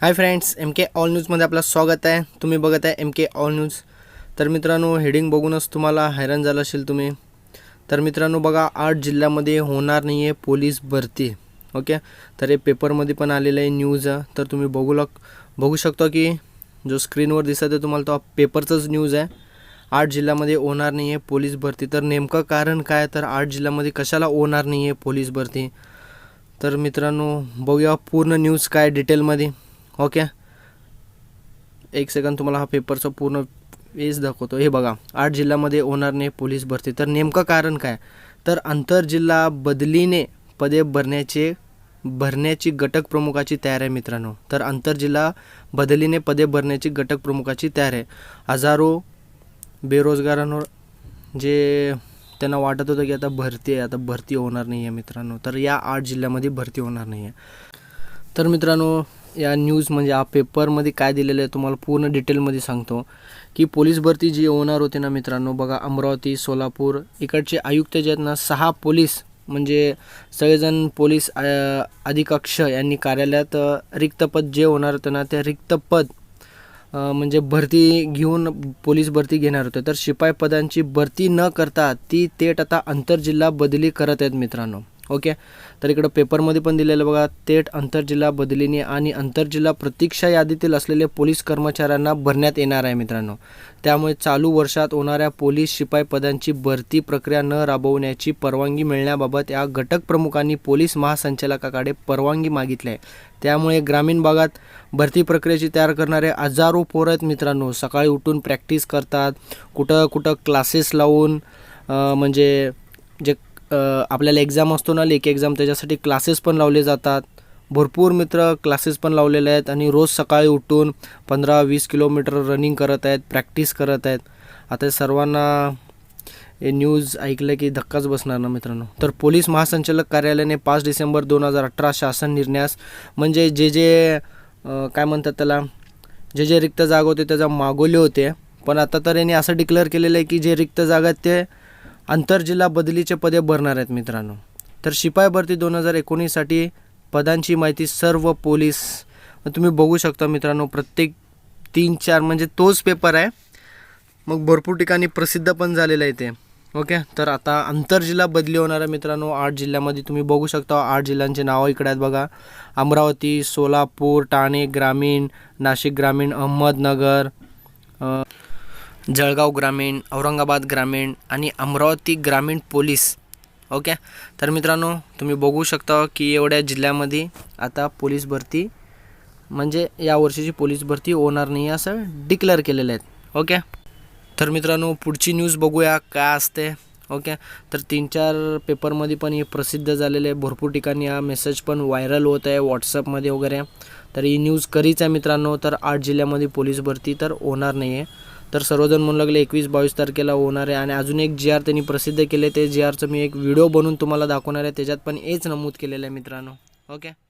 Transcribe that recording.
Hi friends M K all न्यूजमध्ये आपलं स्वागत आहे. तुम्ही बघत आहे एम के ऑल न्यूज तर मित्रांनो हेडिंग बघूनच तुम्हाला हैराण झालं असेल तुम्ही. तर मित्रांनो बघा आठ जिल्ह्यामध्ये होणार नाही आहे पोलीस भरती. ओके? तर हे पेपरमध्ये पण आलेलं आहे न्यूज तर तुम्ही बघू लक बघू शकतो की जो स्क्रीनवर दिसत आहे तुम्हाला तो पेपरचंच न्यूज आहे. आठ जिल्ह्यामध्ये होणार नाही आहे पोलीस भरती. तर नेमकं कारण काय? तर आठ जिल्ह्यामध्ये कशाला होणार नाही आहे पोलीस भरती? तर मित्रांनो बघूया पूर्ण न्यूज काय डिटेलमध्ये हो ओके एक सेकंद तुम्हाला हा पेपरचा पूर्ण पेज दाखवतो. हे बघा आठ जिल्ह्यामध्ये होणार नाही पोलीस भरती. तर नेमकं कारण काय? तर आंतरजिल्हा बदलीने पदे भरण्याचे भरण्याची घटक प्रमुखाची तयार आहे मित्रांनो. तर आंतरजिल्हा बदलीने पदे भरण्याची घटक प्रमुखाची तयार आहे. हजारो बेरोजगारांवर जे त्यांना वाटत होतं की आता भरती आहे आता भरती होणार नाही आहे मित्रांनो. तर या आठ जिल्ह्यामध्ये भरती होणार नाही आहे तर मित्रांनो या न्यूज म्हणजे हा पेपरमध्ये काय दिलेलं आहे तुम्हाला पूर्ण डिटेलमध्ये सांगतो. की पोलीस भरती जी होणार होती ना मित्रांनो बघा अमरावती सोलापूर इकडचे आयुक्त जे आहेत ना सहा पोलीस म्हणजे सगळेजण पोलीस अधिकक्ष यांनी कार्यालयात रिक्तपद रिक्त पद जे होणार होतं ना ते रिक्त पद म्हणजे भरती घेऊन पोलीस भरती घेणार होते. तर शिपाई पदांची भरती न करता ती थेट आता आंतरजिल्हा बदली करत आहेत मित्रांनो. ओके? तर इकडं पेपरमध्ये पण दिलेलं बघा थेट आंतरजिल्हा बदलीने आणि आंतरजिल्हा प्रतीक्षा यादीतील असलेले पोलीस कर्मचाऱ्यांना भरण्यात येणार आहे मित्रांनो. त्यामुळे चालू वर्षात होणाऱ्या पोलीस शिपाई पदांची भरती प्रक्रिया न राबवण्याची परवानगी मिळण्याबाबत या घटक प्रमुखांनी पोलीस महासंचालकाकडे परवानगी मागितली आहे. त्यामुळे ग्रामीण भागात भरती प्रक्रियेची तयार करणारे हजारो पोरं आहेत मित्रांनो. सकाळी उठून प्रॅक्टिस करतात कुठं कुठं क्लासेस लावून म्हणजे जे आपल्याला एक्झाम असतो ना लेख एक्झाम त्याच्यासाठी क्लासेस पण लावले जातात. भरपूर मित्र क्लासेस पण लावलेले आहेत आणि रोज सकाळी उठून पंधरा वीस किलोमीटर रनिंग करत आहेत प्रॅक्टिस करत आहेत. आता सर्वांना हे न्यूज ऐकलं की धक्काच बसणार ना मित्रांनो. तर पोलीस महासंचालक कार्यालयाने पाच डिसेंबर दोन हजार अठरा शासन निर्णयास म्हणजे जे जे काय म्हणतात त्याला जे जे रिक्त जागा होते त्याचा मागवले होते. पण आता तर यांनी असं डिक्लेअर केलेलं आहे की जे रिक्त जागा आहेत ते आंतरजिल्हा बदलीचे पदे भरणार आहेत मित्रांनो. तर शिपाई भरती दोन हजार एकोणीससाठी पदांची माहिती सर्व पोलीस तुम्ही बघू शकता मित्रांनो प्रत्येक तीन चार म्हणजे तोच पेपर आहे. मग भरपूर ठिकाणी प्रसिद्ध पण झालेलं आहे ते. ओके? तर आता आंतरजिल्हा बदली होणार आहे मित्रांनो आठ जिल्ह्यामध्ये. तुम्ही बघू शकता आठ जिल्ह्यांचे नावं इकडे आहेत बघा. अमरावती सोलापूर ठाणे ग्रामीण नाशिक ग्रामीण अहमदनगर जळगाव ग्रामीण औरंगाबाद ग्रामीण आणि अमरावती ग्रामीण पोलीस. ओके? तर मित्रांनो तुम्ही बघू शकता की एवढ्या जिल्ह्यामध्ये आता पोलीस भरती म्हणजे या वर्षीची पोलीस भरती होणार नाही असं डिक्लेअर केलेलं आहे. ओके? तर मित्रांनो पुढची न्यूज बघूया काय असते. ओके? तर तीन चार पेपरमध्ये पण हे प्रसिद्ध झालेले आहे. भरपूर ठिकाणी हा मेसेज पण व्हायरल होत आहे व्हॉट्सअपमध्ये वगैरे. तर ही न्यूज करीच आहे मित्रांनो तर आठ जिल्ह्यामध्ये पोलीस भरती तर होणार नाही आहे तर सर्वजण म्हणू लागले एकवीस बावीस तारखेला होणार आहे. आणि अजून एक जी आर त्यांनी प्रसिद्ध केले ते जी आरचं मी एक व्हिडिओ बनवून तुम्हाला दाखवणार आहे. त्याच्यात पण हेच नमूद केलेलं आहे मित्रांनो. ओके?